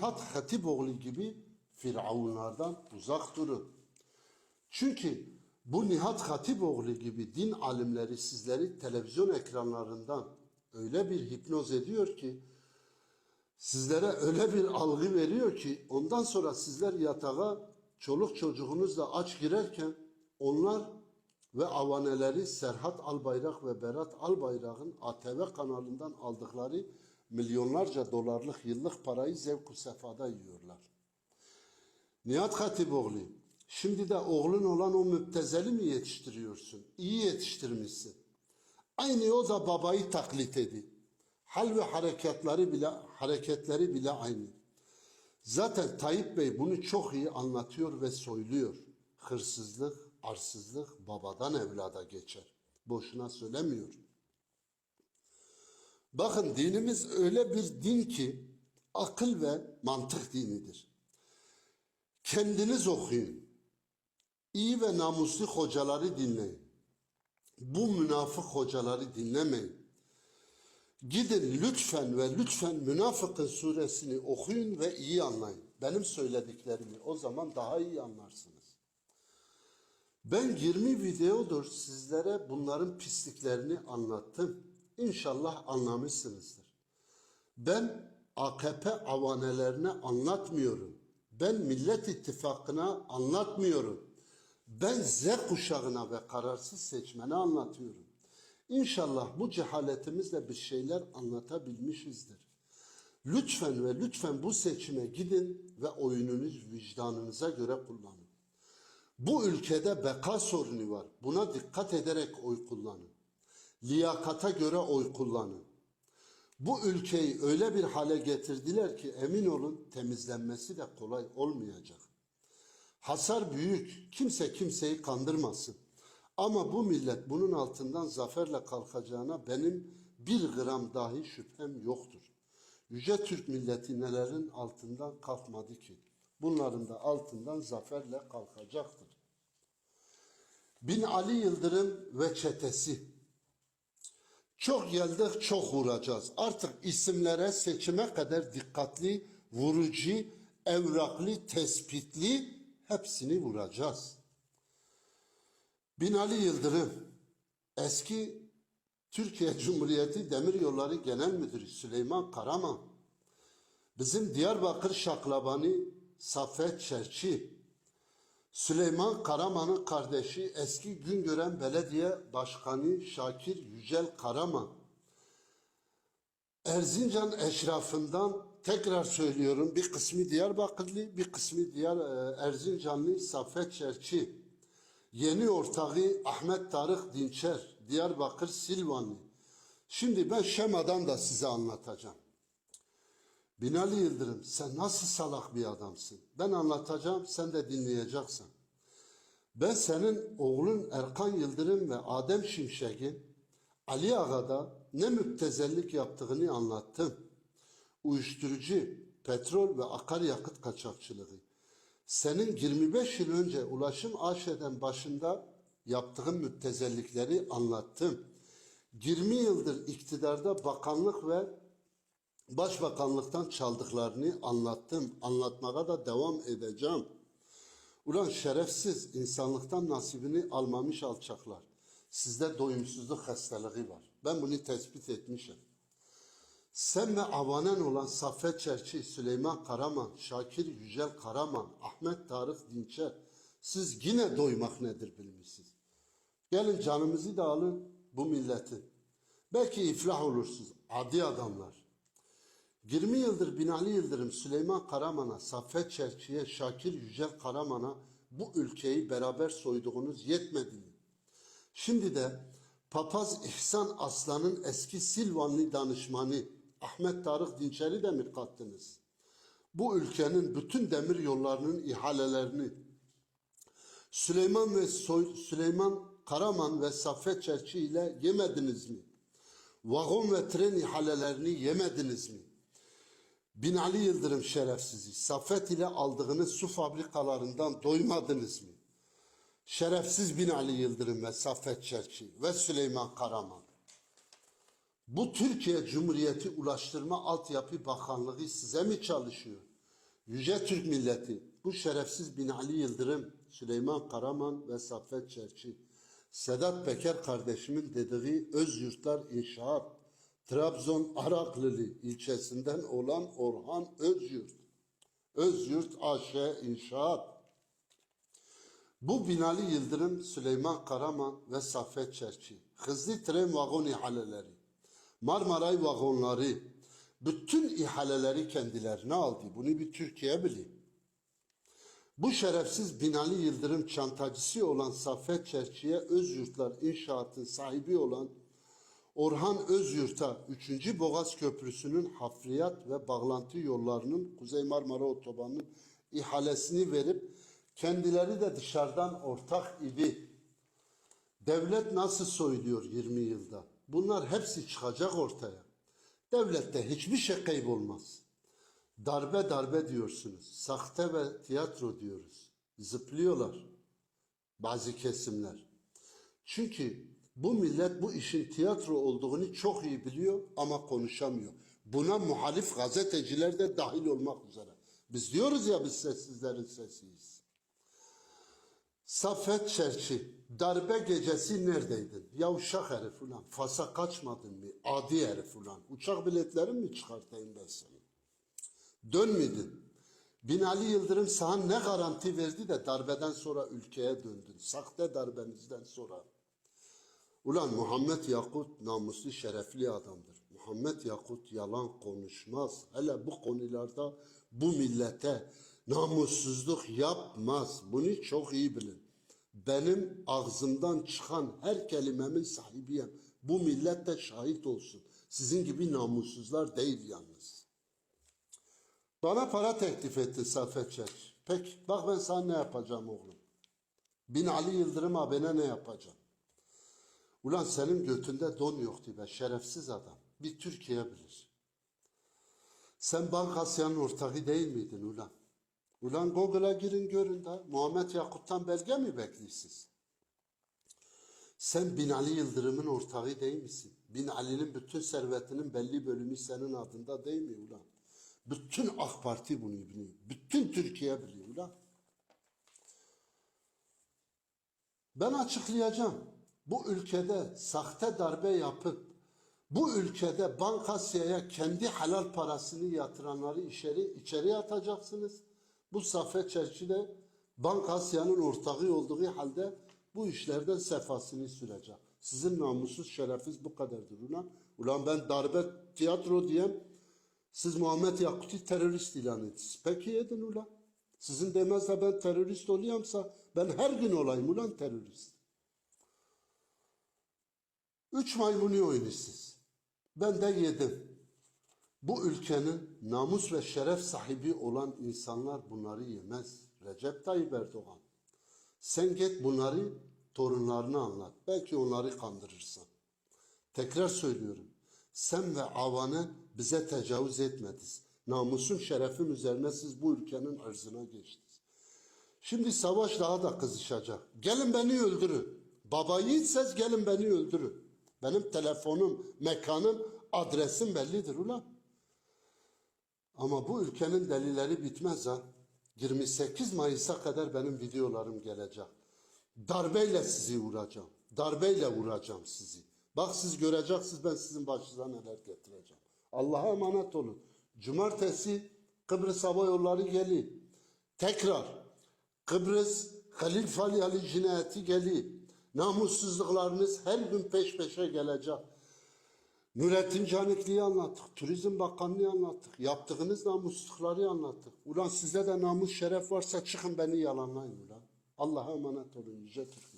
Nihat Hatipoğlu gibi firavunlardan uzak durun. Çünkü bu Nihat Hatipoğlu gibi din alimleri sizleri televizyon ekranlarından öyle bir hipnoz ediyor ki sizlere öyle bir algı veriyor ki ondan sonra sizler yatağa çoluk çocuğunuzla aç girerken onlar ve avaneleri Serhat Albayrak ve Berat Albayrak'ın ATV kanalından aldıkları milyonlarca dolarlık yıllık parayı zevk-ı sefada yiyorlar. Nihat Hatipoğlu, şimdi de oğlun olan o müptezeli mi yetiştiriyorsun? İyi yetiştirmişsin. Aynı o da babayı taklit ediyor. Hal ve hareketleri bile hareketleri bile aynı. Zaten Tayyip Bey bunu çok iyi anlatıyor ve söylüyor. Hırsızlık, arsızlık babadan evlada geçer. Boşuna söylemiyor. Bakın dinimiz öyle bir din ki akıl ve mantık dinidir. Kendiniz okuyun. İyi ve namuslu hocaları dinleyin. Bu münafık hocaları dinlemeyin. Gidin lütfen ve lütfen Münafıkın suresini okuyun ve iyi anlayın. Benim söylediklerimi o zaman daha iyi anlarsınız. Ben 20 videodur sizlere bunların pisliklerini anlattım. İnşallah anlamışsınızdır. Ben AKP avanelerine anlatmıyorum. Ben Millet İttifakı'na anlatmıyorum. Ben Z kuşağına ve kararsız seçmene anlatıyorum. İnşallah bu cehaletimizle bir şeyler anlatabilmişizdir. Lütfen ve lütfen bu seçime gidin ve oyununuz vicdanınıza göre kullanın. Bu ülkede beka sorunu var. Buna dikkat ederek oy kullanın. Liyakata göre oy kullanın. Bu ülkeyi öyle bir hale getirdiler ki emin olun temizlenmesi de kolay olmayacak. Hasar büyük. Kimse kimseyi kandırmasın. Ama bu millet bunun altından zaferle kalkacağına benim bir gram dahi şüphem yoktur. Yüce Türk milleti nelerin altından kalkmadı ki? Bunların da altından zaferle kalkacaktır. Bin Ali Yıldırım ve çetesi. Çok geldik, çok vuracağız. Artık isimlere seçime kadar dikkatli, vurucu, evraklı, tespitli hepsini vuracağız. Binali Yıldırım, eski Türkiye Cumhuriyeti Demiryolları Genel Müdürü Süleyman Karaman, bizim Diyarbakır Şaklabanı Safet Çerçi, Süleyman Karaman'ın kardeşi eski Güngören Belediye Başkanı Şakir Yücel Karaman, Erzincan eşrafından tekrar söylüyorum bir kısmı Diyarbakırlı bir kısmı Diyar e, Erzincanlı Safet Çerçi, yeni ortağı Ahmet Tarık Dinçer, Diyarbakır Silvanlı. Şimdi ben şemadan da size anlatacağım. Binali Yıldırım sen nasıl salak bir adamsın? Ben anlatacağım sen de dinleyeceksin. Ben senin oğlun Erkan Yıldırım ve Adem Şimşek'in Ali Aga'da ne müptezellik yaptığını anlattım. Uyuşturucu, petrol ve akaryakıt kaçakçılığı. Senin 25 yıl önce Ulaşım AŞ'den başında yaptığın müptezellikleri anlattım. 20 yıldır iktidarda bakanlık ve başbakanlıktan çaldıklarını anlattım. Anlatmaya da devam edeceğim. Ulan şerefsiz insanlıktan nasibini almamış alçaklar. Sizde doyumsuzluk hastalığı var. Ben bunu tespit etmişim. Sen ve avanen olan Saffet Çerçi, Süleyman Karaman, Şakir Yücel Karaman, Ahmet Tarık Dinçer, siz yine doymak nedir bilmişsiniz. Gelin canımızı da alın bu milletin. Belki iflah olursunuz. Adi adamlar. 20 yıldır Binali Yıldırım, Süleyman Karaman'a, Saffet Çerçi'ye, Şakir Yücel Karaman'a bu ülkeyi beraber soyduğunuz yetmedi mi? Şimdi de Papaz İhsan Aslan'ın eski Silvanlı danışmanı Ahmet Tarık Dinçer'i de mi kattınız? Bu ülkenin bütün demir yollarının ihalelerini Süleyman ve Soy, Süleyman Karaman ve Saffet Çerçi ile yemediniz mi? Vagon ve tren ihalelerini yemediniz mi? Binali Yıldırım şerefsizi, Saffet ile aldığınız su fabrikalarından doymadınız mı? Şerefsiz Binali Yıldırım ve Saffet Çerçi ve Süleyman Karaman. Bu Türkiye Cumhuriyeti Ulaştırma Altyapı Bakanlığı size mi çalışıyor? Yüce Türk milleti, bu şerefsiz Binali Yıldırım, Süleyman Karaman ve Saffet Çerçi, Sedat Peker kardeşimin dediği öz yurtlar inşaat, Trabzon Araklılı ilçesinden olan Orhan Özyurt, Özyurt AŞ İnşaat, bu Binali Yıldırım, Süleyman Karaman ve Saffet Çerçi, hızlı tren vagon ihaleleri, Marmaray vagonları, bütün ihaleleri kendilerine aldı. Bunu bir Türkiye biliyor. Bu şerefsiz Binali Yıldırım çantacısı olan Saffet Çerçi'ye Özyurtlar İnşaat'ın sahibi olan Orhan Özyurt'a 3. Boğaz Köprüsü'nün hafriyat ve bağlantı yollarının Kuzey Marmara Otobanı'nın ihalesini verip kendileri de dışarıdan ortak idi. Devlet nasıl soyuluyor 20 yılda? Bunlar hepsi çıkacak ortaya. Devlette hiçbir şey kaybolmaz. Darbe darbe diyorsunuz. Sahte ve tiyatro diyoruz. Zıplıyorlar bazı kesimler. Çünkü bu millet bu işin tiyatro olduğunu çok iyi biliyor ama konuşamıyor. Buna muhalif gazeteciler de dahil olmak üzere. Biz diyoruz ya biz sessizlerin sesiyiz. Saffet Çerçi, darbe gecesi neredeydin? Yavşak herif ulan, Fas'a kaçmadın mı? Adi herif ulan. Uçak biletlerin mi çıkartayım ben seni? Dönmedin. Binali Yıldırım sana ne garanti verdi de darbeden sonra ülkeye döndün. Sahte darbenizden sonra. Ulan Muhammed Yakut namuslu şerefli adamdır. Muhammed Yakut yalan konuşmaz. Hele bu konularda bu millete namussuzluk yapmaz. Bunu çok iyi bilin. Benim ağzımdan çıkan her kelimemin sahibiyim. Bu millet de şahit olsun. Sizin gibi namussuzlar değil yalnız. Bana para teklif etti Saffet Çelik. Peki bak ben sana ne yapacağım oğlum. Bin Ali Yıldırım abine ne yapacağım? Ulan senin götünde don yoktu be şerefsiz adam. Bir Türkiye bilir. Sen Bank Asya'nın ortağı değil miydin ulan? Ulan Google'a girin görün de Muhammed Yakut'tan belge mi bekliyorsunuz? Sen Bin Ali Yıldırım'ın ortağı değil misin? Bin Ali'nin bütün servetinin belli bölümü senin adında değil mi ulan? Bütün AK Parti bunu biliyor. Bütün Türkiye biliyor ulan. Ben açıklayacağım. Bu ülkede sahte darbe yapıp bu ülkede Bankasya'ya kendi helal parasını yatıranları içeri, içeri atacaksınız. Bu Saffet Çerçi de Bankasya'nın ortağı olduğu halde bu işlerden sefasını sürecek. Sizin namussuz şerefiniz bu kadardır ulan. Ulan ben darbe tiyatro diyem siz Muhammed Yakut'u terörist ilan ettiniz. Peki edin ulan. Sizin demezse ben terörist oluyorsa ben her gün olayım ulan terörist. Üç maymunu oynuyorsunuz. Ben de yedim. Bu ülkenin namus ve şeref sahibi olan insanlar bunları yemez. Recep Tayyip Erdoğan. Sen git bunları torunlarına anlat. Belki onları kandırırsın. Tekrar söylüyorum. Sen ve avanı bize tecavüz etmediniz. Namusun şerefim üzerine siz bu ülkenin ırzına geçtiniz. Şimdi savaş daha da kızışacak. Gelin beni öldürün. Baba yiğitseniz gelin beni öldürün. Benim telefonum, mekanım, adresim bellidir ulan. Ama bu ülkenin delileri bitmez ha. 28 Mayıs'a kadar benim videolarım gelecek. Darbeyle sizi vuracağım. Darbeyle vuracağım sizi. Bak siz göreceksiniz ben sizin başınıza neler getireceğim. Allah'a emanet olun. Cumartesi Kıbrıs Hava Yolları geliyor. Tekrar Kıbrıs Halil Falyalı cinayeti geliyor. Namussuzluklarınız her gün peş peşe gelecek. Nurettin Canikli'yi anlattık. Turizm Bakanlığı anlattık. Yaptığınız namussuzlukları anlattık. Ulan size de namus şeref varsa çıkın beni yalanlayın ulan. Allah'a emanet olun Yüce Türk.